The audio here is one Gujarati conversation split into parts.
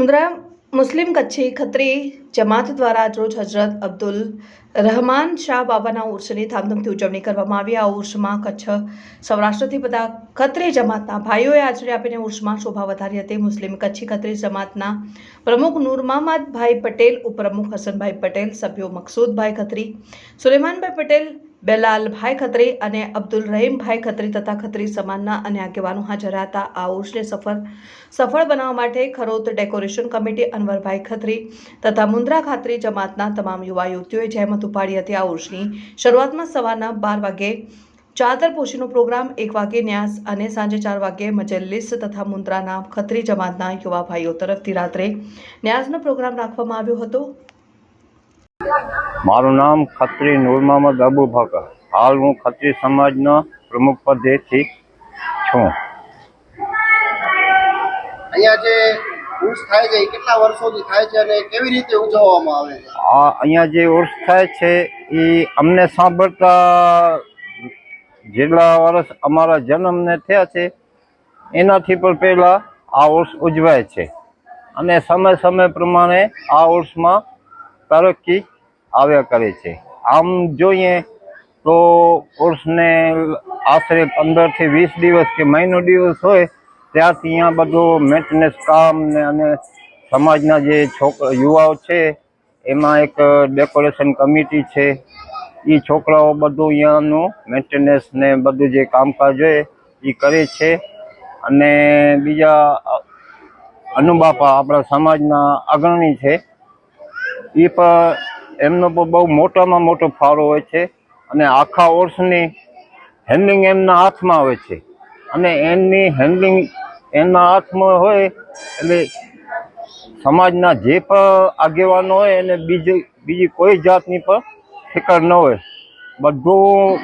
મુન્દ્રા મુસ્લિમ કચ્છી ખત્રી જમાત દ્વારા આજરોજ હજરત અબ્દુલ રહમાન શાહ બાબાના ઉર્ષની ધામધૂમથી ઉજવણી કરવામાં આવી. આ ઉર્સમાં કચ્છ સૌરાષ્ટ્રથી બધા ખત્રી જમાતના ભાઈઓએ હાજરી આપીને ઉર્સમાં શોભા વધારી હતી. મુસ્લિમ કચ્છી ખત્રી જમાતના પ્રમુખ નૂર મહમ્મદભાઈ પટેલ, ઉપપ્રમુખ હસનભાઈ પટેલ, સભ્યો મકસૂદભાઈ ખત્રી, સુલેમાનભાઈ પટેલ બેલાલભાઈ ખત્રી અને અબ્દુલ રહીમભાઈ ખત્રી તથા ખત્રી સમાજના અન્ય આગેવાનો હાજર હતા. આ ઉર્ષને સફળ સફળ બનાવવા માટે ખરોત ડેકોરેશન કમિટી અનવરભાઈ ખત્રી તથા મુન્દ્રા ખાતરી જમાતના તમામ યુવા યુવતીઓએ જહેમત ઉપાડી હતી આ ઉર્ષની શરૂઆતમાં સવારના બાર વાગે ચાદર પોશીનો પ્રોગ્રામ, એક વાગે ન્યાસ અને સાંજે ચાર વાગે મજલિસ તથા મુન્દ્રાના ખત્રી જમાતના યુવા ભાઈઓ તરફથી રાત્રે ન્યાસનો પ્રોગ્રામ રાખવામાં આવ્યો હતો. મારું નામ ખત્રી નૂર મોહમ્મદ અબુ બકર. હાલ હું ખત્રી સમાજનો પ્રમુખ પદેથી છું. અહીંયા જે ઉર્સ થાય છે કેટલા વર્ષોથી થાય છે અને કેવી રીતે ઉજવવામાં આવે છે? આ અહીંયા જે ઉર્સ થાય છે એ અમને સાંભળતા જેટલા વર્ષ અમારા જન્મને થયા છે એનાથી પણ પહેલાં આ ઉર્સ ઉજવાય છે. અને સમય સમય પ્રમાણે આ ઉર્સમાં તરક્કી આવ્યા કરે છે. આમ જોઈએ તો પુરુષને આશરે પંદરથી વીસ દિવસ કે મહિનો દિવસ હોય ત્યારથી અહીંયા બધું મેન્ટેનન્સ કામ ને અને સમાજના જે છોકરા યુવાઓ છે, એમાં એક ડેકોરેશન કમિટી છે. એ છોકરાઓ બધું અહીંયાનું મેન્ટેનન્સ ને બધું જે કામકાજ હોય એ કરે છે. અને બીજા અનુબાપા આપણા સમાજના અગ્રણી છે. એ પણ એમનો પણ બહુ મોટામાં મોટો ફાળો હોય છે અને આખા વર્ષની હેન્ડલિંગ એમના હાથમાં હોય છે. અને એમની હેન્ડલિંગ એમના હાથમાં હોય એટલે સમાજના જે પણ આગેવાનો હોય એને બીજી બીજી કોઈ જાતની પણ ફિકર ન હોય. બધું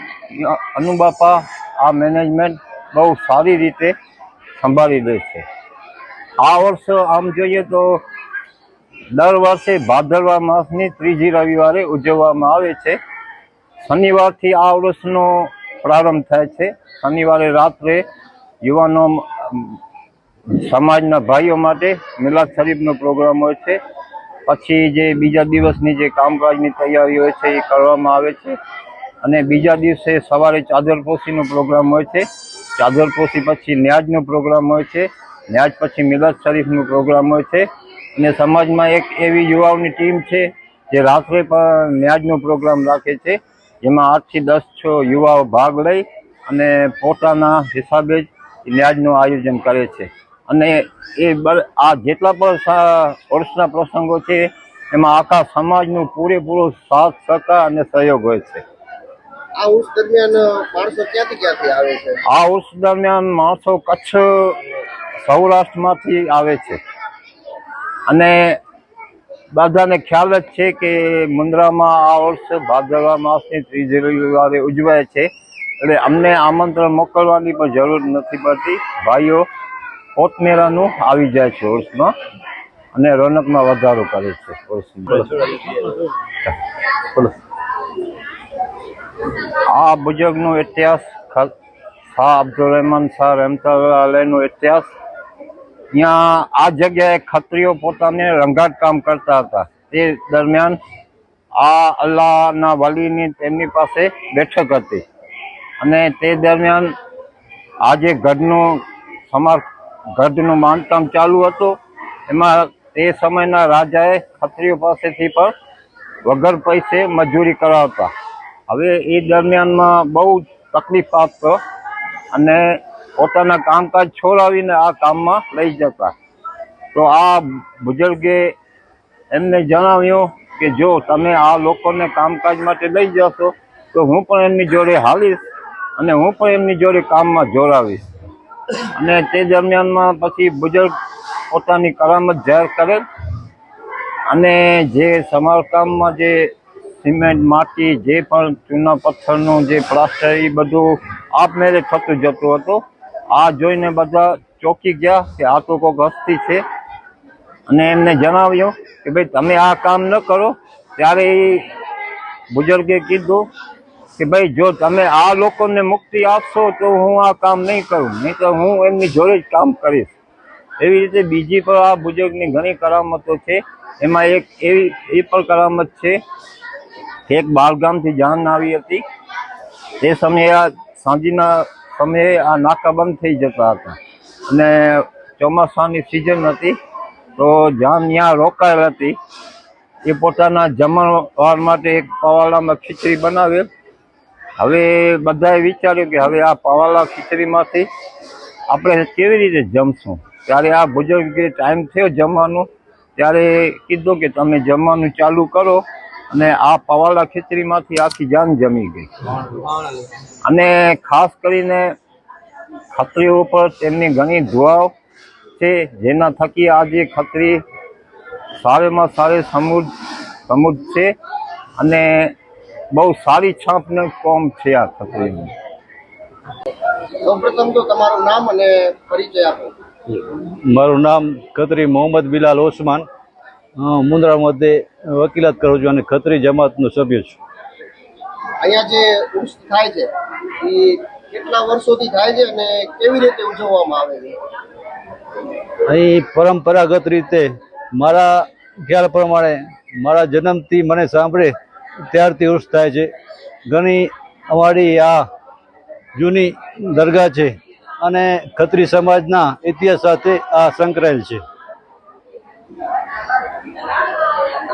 અનુબાપા આ મેનેજમેન્ટ બહુ સારી રીતે સંભાળી લે છે. આ વર્ષ આમ જોઈએ તો દર વર્ષે ભાદરવા માસની ત્રીજી રવિવારે ઉજવવામાં આવે છે. શનિવારથી આ વર્ષનો પ્રારંભ થાય છે. શનિવારે રાત્રે યુવાનો સમાજના ભાઈઓ માટે મિલાદ શરીફનો પ્રોગ્રામ હોય છે. પછી જે બીજા દિવસની જે કામકાજની તૈયારી હોય છે એ કરવામાં આવે છે. અને બીજા દિવસે સવારે ચાદરપોશીનો પ્રોગ્રામ હોય છે. ચાદરપોશી પછી ન્યાજનો પ્રોગ્રામ હોય છે. ન્યાજ પછી મિલાદ શરીફનો પ્રોગ્રામ હોય છે. અને સમાજમાં એક એવી યુવાઓની ટીમ છે જે રાત્રે પણ ન્યાજનો પ્રોગ્રામ રાખે છે. જેમાં આઠથી દસ છ યુવાઓ ભાગ લઈ અને પોતાના હિસાબે જ ન્યાજનું આયોજન કરે છે. અને એ આ જેટલા પણ વર્ષના પ્રસંગો છે એમાં આખા સમાજનું પૂરેપૂરો સાથ સહકાર અને સહયોગ હોય છે. આ ઉર્સ દરમિયાન માણસો ક્યાંથી ક્યાંથી આવે છે? આ ઉર્સ દરમિયાન માણસો કચ્છ સૌરાષ્ટ્રમાંથી આવે છે. અને બધાને ખ્યાલ જ છે કે મુન્દ્રામાં આ વર્ષે ભાદરવા માસની ત્રીજી રવિવારે ઉજવાય છે. એટલે અમને આમંત્રણ મોકલવાની પણ જરૂર નથી પડતી. ભાઈઓ પોતમેરાનું આવી જાય છે વર્ષમાં અને રોનકમાં વધારો કરે છે આ બુજુર્ગનો ઇતિહાસ શાહ અબ્દુલ રહેમાન શાહ રહેમતનો ઇતિહાસ ત્યાં આ જગ્યાએ ખત્રીઓ પોતાને રંગાટ કામ કરતા હતા. તે દરમિયાન આ અલ્લાહના વલીની તેમની પાસે બેઠક હતી. અને તે દરમિયાન આજે ગઢનું સમાર ગઢનું બાંધકામ ચાલુ હતું. એમાં તે સમયના રાજાએ ખત્રીઓ પાસેથી પણ વગર પૈસે મજૂરી કરાવતા. હવે એ દરમિયાનમાં બહુ તકલીફ આપતો અને પોતાના કામકાજ છોડાવીને આ કામમાં લઈ જતા. તો આ બુજુર્ગે એમને જણાવ્યું કે જો તમે આ લોકોને કામકાજ માટે લઈ જશો, તો હું પણ એમની જોડે હાલીશ અને હું પણ એમની જોડે કામમાં જોડાવીશ. અને તે દરમિયાનમાં પછી બુજુર્ગ પોતાની કરામત જાહેર કરેલ અને જે સમારકામમાં જે સિમેન્ટ, માટી, જે પણ ચૂના પથ્થરનું જે પ્લાસ્ટર એ બધું આપમેળે થતું જતું હતું આ જોઈને બધા ચોકી ગયા કે આ તો કોઈક હસ્તી છે. અને એમને જણાવ્યું કે ભાઈ તમે આ કામ ન કરો. ત્યારે એ બુઝુર્ગે કીધું કે ભાઈ જો તમે આ લોકોને મુક્તિ આપશો તો હું આ કામ નહીં કરું. નહીં તો હું એમની જોડે જ કામ કરીશ. એવી રીતે બીજી પણ આ બુજુર્ગની ઘણી કરામતો છે. એમાં એક એવી, એ પણ કરામત છે એક બાળગામથી જાન આવી હતી. તે સમયે આ સાંજના સમયે આ નાકા બંધ થઈ જતા હતા. અને ચોમાસાની સિઝન હતી, તો જાન ત્યાં રોકાયેલ હતી, એ પોતાના જમણવાર માટે એક પવાડામાં ખીચડી બનાવે હવે બધાએ વિચાર્યું કે હવે આ પવાલા ખીચડીમાંથી આપણે કેવી રીતે જમશું? ત્યારે આ બુજુર્ગે ટાઈમ થયો જમવાનું, ત્યારે કીધું કે તમે જમવાનું ચાલુ કરો. અને આ પવાલા ખીચડીમાંથી આખી જાન જમી ગઈ. અને ખાસ કરીને ખત્રીઓ ઉપર તેમની ઘણી દુઆઓ છે જેના થકી આજે ખત્રી સારેમાં સારે સમૃદ્ધ સમૃદ્ધ છે અને બહુ સારી છાપને કોમ છે આ ખત્રીની. સૌપ્રથમ તો તમારું નામ અને પરિચય આપો. મારું નામ ખત્રી મોહમ્મદ બિલાલ ઓસમાન. અ, મુન્દ્રા મધ્યે વકીલાત કરું છું અને ખત્રી જમાતનો સભ્ય છું. અહીંયા જે ઉર્સ થાય છે એ કેટલા વર્ષોથી થાય છે અને કેવી રીતે ઉજવવામાં આવે છે? અહીં પરંપરાગત રીતે મારા ખ્યાલ પ્રમાણે મારા જન્મથી મને સાંભળે ત્યારથી ઉર્સ થાય છે. ઘણી અમારી આ જૂની દરગાહ છે અને ખત્રી સમાજના ઇતિહાસ સાથે આ સંકળાયેલ છે.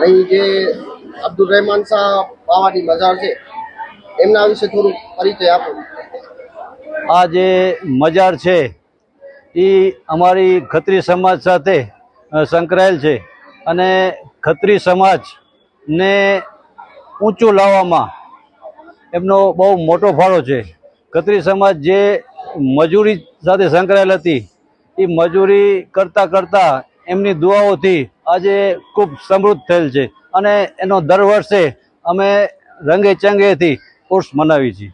અને જે અબ્દુલ રહેમાન શાહ બાવાની મજાર છે, એમના વિશે થોડું પરિચય આપો. આ જે મજાર છે એ અમારી ખત્રી સમાજ સાથે સંકળાયેલ છે. અને ખત્રી સમાજને ઊંચું લાવવામાં એમનો બહુ મોટો ફાળો છે. ખત્રી સમાજ જે મજૂરી સાથે સંકળાયેલ હતી એ મજૂરી કરતાં કરતાં એમની દુઆઓથી આજે ખૂબ સમૃદ્ધ થયેલ છે. અને એનો દર વર્ષે અમે રંગે ચંગેથી ઉર્સ મનાવી છીએ.